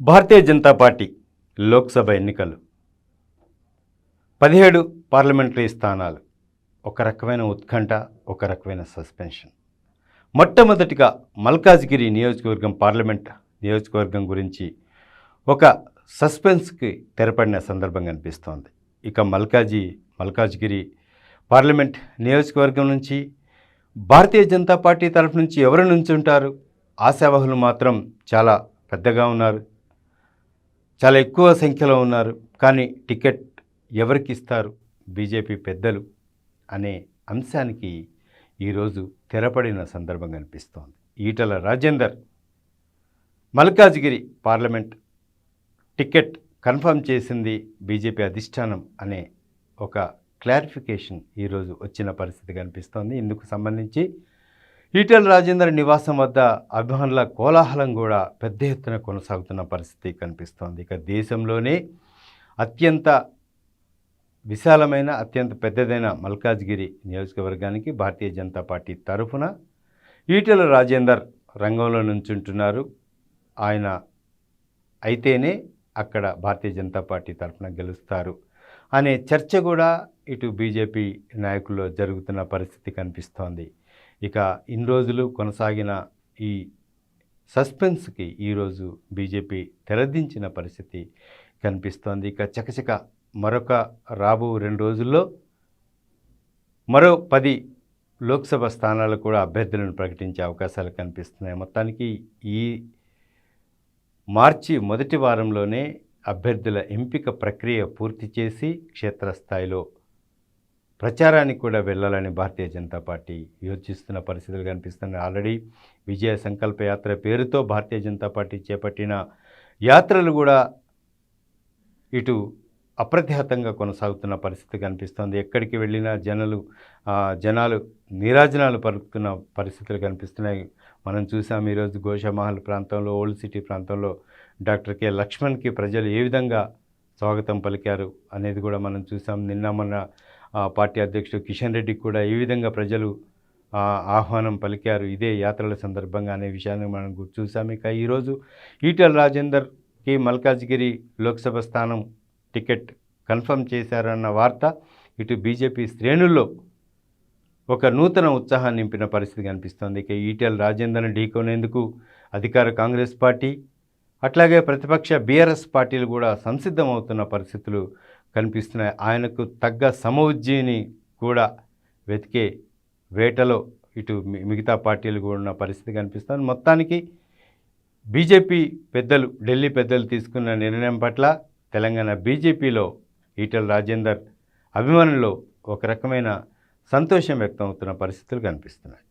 Bharatiya Janata party Lok Sabha ఎన్నికలు. పదిహేడు parliamentary స్థానాలు. ఒక రకమైన ఉత్కంఠ ఒక రకమైన సస్పెన్షన్. మొట్టమొదటిగా మల్కాజ్గిరి నియోజకవర్గం పార్లమెంట్ నియోజకవర్గం గురించి ఒక సస్పెన్స్కి తెరపడిన సందర్భం కనిపిస్తోంది ఇక మల్కాజీ మల్కాజ్గిరి పార్లమెంట్ నియోజకవర్గం నుంచి భారతీయ జనతా పార్టీ తరఫు నుంచి ఎవరు నుంచి ఉంటారు ఆశావహులు మాత్రం చాలా పెద్దగా ఉన్నారు. చాలా ఎక్కువ సంఖ్యలో ఉన్నారు. కానీ టికెట్ ఎవరికి ఇస్తారు? బీజేపీ పెద్దలు అనే అంశానికి ఈరోజు తెరపడిన సందర్భం కనిపిస్తోంది. Etela Rajender Malkajgiri parliament ticket confirm చేసింది బీజేపీ అధిష్టానం అనే ఒక క్లారిఫికేషన్ ఈరోజు వచ్చిన పరిస్థితి కనిపిస్తోంది. ఇందుకు సంబంధించి ఈటెల రాజేందర్ నివాసం వద్ద అభిమానుల కోలాహలం కూడా పెద్ద ఎత్తున కొనసాగుతున్న పరిస్థితి కనిపిస్తోంది. ఇక దేశంలోనే అత్యంత విశాలమైన అత్యంత పెద్దదైన మల్కాజ్గిరి నియోజకవర్గానికి భారతీయ జనతా పార్టీ తరఫున ఈటెల రాజేందర్ రంగంలో నుంచుంటున్నారు. ఆయన అయితేనే అక్కడ భారతీయ జనతా పార్టీ తరఫున గెలుస్తారు అనే చర్చ కూడా ఇటు బీజేపీ నాయకుల్లో జరుగుతున్న పరిస్థితి కనిపిస్తోంది. ఇక ఇన్ని రోజులు కొనసాగిన ఈ సస్పెన్స్కి ఈరోజు బీజేపీ తెరదించిన పరిస్థితి కనిపిస్తోంది. ఇక చకచక మరొక రాబో రెండు రోజుల్లో మరో పది లోక్సభ స్థానాలు కూడా అభ్యర్థులను ప్రకటించే అవకాశాలు కనిపిస్తున్నాయి. మొత్తానికి ఈ మార్చి మొదటి వారంలోనే అభ్యర్థుల ఎంపిక ప్రక్రియ పూర్తి చేసి క్షేత్రస్థాయిలో ప్రచారానికి కూడా వెళ్ళాలని భారతీయ జనతా పార్టీ యోచిస్తున్న పరిస్థితులు కనిపిస్తున్నాయి. ఆల్రెడీ విజయ సంకల్ప యాత్ర పేరుతో భారతీయ జనతా పార్టీ చేపట్టిన యాత్రలు కూడా ఇటు అప్రతిహతంగా కొనసాగుతున్న పరిస్థితి కనిపిస్తోంది. ఎక్కడికి వెళ్ళినా జనాలు జనాలు నీరాజనాలు పలుకుతున్న పరిస్థితులు కనిపిస్తున్నాయి. మనం చూసాం ఈరోజు గోషామహల్ ప్రాంతంలో ఓల్డ్ సిటీ ప్రాంతంలో డాక్టర్ కె. లక్ష్మణ్కి ప్రజలు ఏ విధంగా స్వాగతం పలికారు అనేది కూడా మనం చూసాం. నిన్న మొన్న పార్టీ అధ్యక్షుడు కిషన్ రెడ్డికి కూడా ఏ విధంగా ప్రజలు ఆహ్వానం పలికారు. ఇదే యాత్రల సందర్భంగా అనే విషయాన్ని మనం గుర్తు చూసాం. ఇక ఈరోజు ఈటెల రాజేందర్కి మల్కాజ్గిరి లోక్సభ స్థానం టికెట్ కన్ఫర్మ్ చేశారన్న వార్త ఇటు బీజేపీ శ్రేణుల్లో ఒక నూతన ఉత్సాహాన్ని నింపిన పరిస్థితి కనిపిస్తోంది. ఇక ఈటెల రాజేందర్ని ఢీకొనేందుకు అధికార కాంగ్రెస్ పార్టీ అట్లాగే ప్రతిపక్ష బీఆర్ఎస్ పార్టీలు కూడా సంసిద్ధమవుతున్న పరిస్థితులు కనిపిస్తున్నాయి. ఆయనకు తగ్గ సమవుజ్జీని కూడా వెతికే వేటలో ఇటు మిగతా పార్టీలు కూడా ఉన్న పరిస్థితి కనిపిస్తుంది. మొత్తానికి బీజేపీ పెద్దలు ఢిల్లీ పెద్దలు తీసుకున్న నిర్ణయం పట్ల తెలంగాణ బీజేపీలో ఈటల రాజేందర్ అభిమానుల్లో ఒక రకమైన సంతోషం వ్యక్తం అవుతున్న పరిస్థితులు కనిపిస్తున్నాయి.